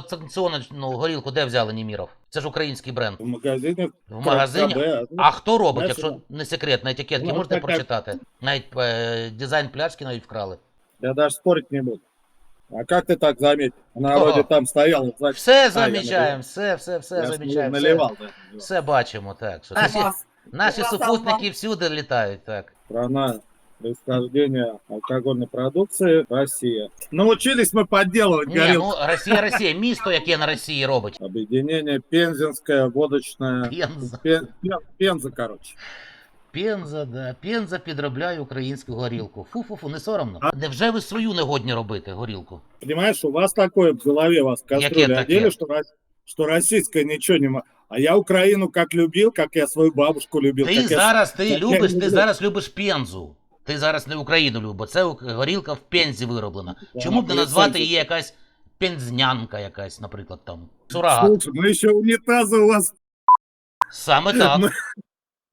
підсанкціонну горілку де взяли Німіров? Це ж український бренд. В магазине В магазині. КБ. А хто робить, Знаєш, якщо не секрет, на етикетки Ну, можете така- прочитати? Навіть е, дизайн пляшки навіть вкрали. Я даже спорить не буду. А как ты так заметил? Она вроде там стояла. за- Все А, я замічаємо, все, все, все я замічаємо. Все, наливал. да. все бачимо, так. Що наші, наші супутники всюди літають, так. Страна происхождения алкогольной продукции Россия. Научились мы подделывать Ні, горелку. ну Росія, Росія, місто, яке на Росії робить. Объединение Пензенское, водочное. Пенза. Пен- Пен- Пенза, короче. Пенза, да. Пенза підробляє українську горілку. Фу-фу-фу, не соромно. Невже ви свою не годні робити горілку? Понимаешь, у вас такое в голове, вас кастрюли Яке таке? одели, что, рос- что российское ничего не... мо- А я Украину как любил, как я свою бабушку любил. Ти как я- зараз ти я любиш, не ти люблю. зараз любиш пензу. Ти зараз не Україну любиш, це ук- горілка в пензі вироблена. Да, Чому б не ну, назвати це- її якась пензнянка якась, наприклад, там. Сурагат. Слушай, ну еще унитазы у вас Саме так. Ну,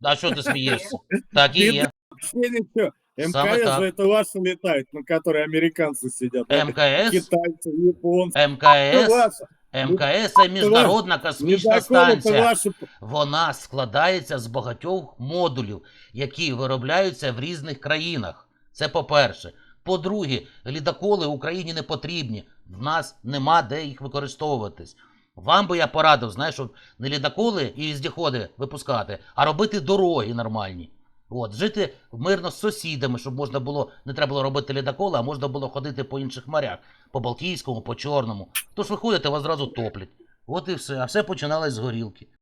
А що ти смієшся? Так і є. вообще ничего. Самое МКС так. же это ваши летают, на которые американцы сидят. Это МКС, Китайцы, японцы. Ну, МКС, ваши. МКС це міжнародна космічна станція. Вона складається з багатьох модулів, які виробляються в різних країнах. Це по-перше. По-друге, лідоколи Україні не потрібні. В нас нема де їх використовуватись. Вам би я порадив, знаєш, щоб не лідоколи і віздіходи випускати, а робити дороги нормальні. От, жити мирно з сусідами, щоб можна було, не треба було робити лідоколи, а можна було ходити по інших морях, по Балтійському, по Чорному. Тож виходите, вас зразу топлять. От і все. А все починалось з горілки.